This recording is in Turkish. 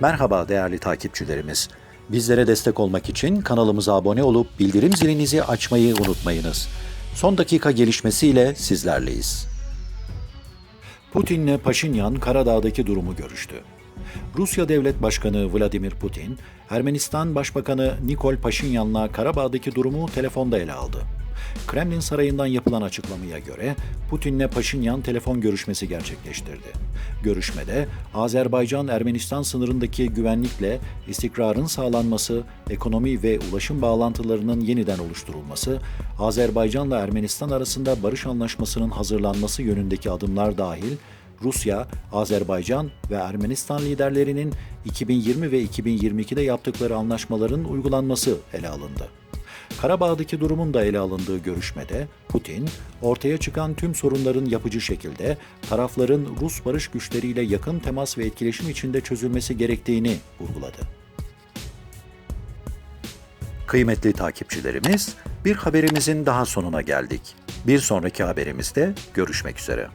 Merhaba değerli takipçilerimiz. Bizlere destek olmak için kanalımıza abone olup bildirim zilinizi açmayı unutmayınız. Son dakika gelişmesiyle sizlerleyiz. Putin'le Paşinyan Karadağ'daki durumu görüştü. Rusya Devlet Başkanı Vladimir Putin, Ermenistan Başbakanı Nikol Paşinyan'la Karabağ'daki durumu telefonda ele aldı. Kremlin sarayından yapılan açıklamaya göre Putin'le Paşinyan telefon görüşmesi gerçekleştirdi. Görüşmede Azerbaycan-Ermenistan sınırındaki güvenlikle istikrarın sağlanması, ekonomi ve ulaşım bağlantılarının yeniden oluşturulması, Azerbaycan'la Ermenistan arasında barış anlaşmasının hazırlanması yönündeki adımlar dahil Rusya, Azerbaycan ve Ermenistan liderlerinin 2020 ve 2022'de yaptıkları anlaşmaların uygulanması ele alındı. Karabağ'daki durumun da ele alındığı görüşmede Putin, ortaya çıkan tüm sorunların yapıcı şekilde tarafların Rus barış güçleriyle yakın temas ve etkileşim içinde çözülmesi gerektiğini vurguladı. Kıymetli takipçilerimiz, bir haberimizin daha sonuna geldik. Bir sonraki haberimizde görüşmek üzere.